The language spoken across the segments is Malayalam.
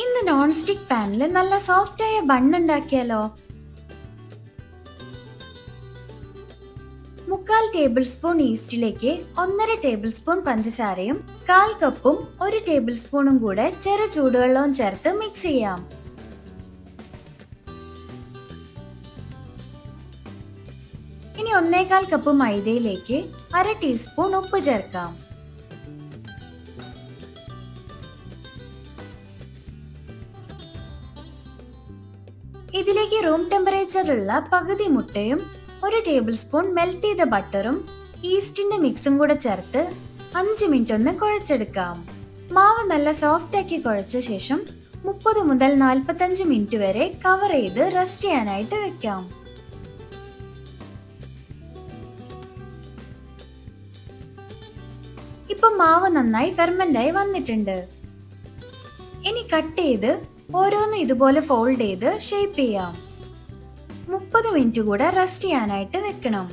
ഇന്ന് നോൺ സ്റ്റിക് പാനിൽ നല്ല സോഫ്റ്റ് ആയ ബൺ ഉണ്ടാക്കിയാലോ മുക്കാൽ ടേബിൾ സ്പൂൺ ഈസ്റ്റിലേക്ക് ഒന്നര ടേബിൾ സ്പൂൺ പഞ്ചസാരയും കാൽ കപ്പും ഒരു ടേബിൾ സ്പൂണും കൂടെ ചെറു ചൂടുവെള്ളവും ചേർത്ത് മിക്സ് ചെയ്യാം. ഇനി ഒന്നേകാൽ കപ്പ് മൈദയിലേക്ക് അര ടീസ്പൂൺ ഉപ്പ് ചേർക്കാം. ഇതിലേക്ക് റൂം ടെമ്പറേച്ചറിലുള്ള പകുതി മുട്ടയും ഒരു ടേബിൾ സ്പൂൺ മെൽറ്റ് ചെയ്ത ബട്ടറും ഈസ്റ്റിന്റെ മിക്സും കൂടെ ചേർത്ത് അഞ്ച് മിനിറ്റ് ഒന്ന് കുഴച്ചെടുക്കാം. മാവ് നല്ല സോഫ്റ്റ് ആക്കി കുഴച്ച ശേഷം മുപ്പത് മുതൽ നാൽപ്പത്തഞ്ച് മിനിറ്റ് വരെ കവർ ചെയ്ത് റെസ്റ്റ് ചെയ്യാനായിട്ട് വെക്കാം. ഇപ്പൊ മാവ് നന്നായി ഫെർമെന്റ് ആയി വന്നിട്ടുണ്ട്. ഇനി കട്ട് ചെയ്ത് ഓരോന്നും ഇതുപോലെ ഫോൾഡ് ചെയ്ത് ഷേപ്പ് ചെയ്യാം. മുപ്പത് മിനിറ്റ് കൂടെ റെസ്റ്റ് ചെയ്യാനായിട്ട് വെക്കണം.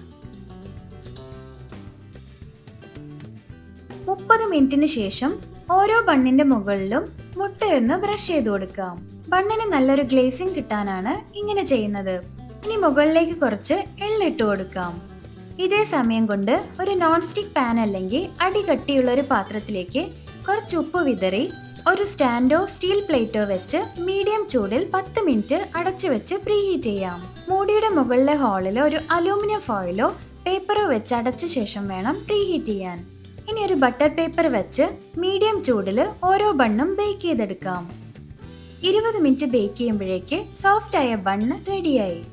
മുപ്പത് മിനിറ്റിന് ശേഷം ഓരോ ബണ്ണിന്റെ മുകളിലും മുട്ടയൊന്ന് ബ്രഷ് ചെയ്ത് കൊടുക്കാം. ബണ്ണിന് നല്ലൊരു ഗ്ലേസിംഗ് കിട്ടാനാണ് ഇങ്ങനെ ചെയ്യുന്നത്. ഇനി മുകളിലേക്ക് കുറച്ച് എള്ളിട്ട് കൊടുക്കാം. ഇതേ സമയം കൊണ്ട് ഒരു നോൺ സ്റ്റിക് പാൻ അല്ലെങ്കിൽ അടി കട്ടിയുള്ള ഒരു പാത്രത്തിലേക്ക് കുറച്ച് ഉപ്പ് വിതറി ഒരു സ്റ്റാൻഡോ സ്റ്റീൽ പ്ലേറ്റോ വെച്ച് മീഡിയം ചൂടിൽ പത്ത് മിനിറ്റ് അടച്ചു വെച്ച് പ്രീഹീറ്റ് ചെയ്യാം. മൂടിയുടെ മുകളിലെ ഹോളിൽ ഒരു അലൂമിനിയം ഫോയിലോ പേപ്പറോ വെച്ച് അടച്ച ശേഷം വേണം പ്രീഹീറ്റ് ചെയ്യാൻ. ഇനി ഒരു ബട്ടർ പേപ്പർ വെച്ച് മീഡിയം ചൂടിൽ ഓരോ ബണ്ണും ബേക്ക് ചെയ്തെടുക്കാം. ഇരുപത് മിനിറ്റ് ബേക്ക് ചെയ്യുമ്പോഴേക്ക് സോഫ്റ്റ് ആയ ബണ്ണ് റെഡിയായി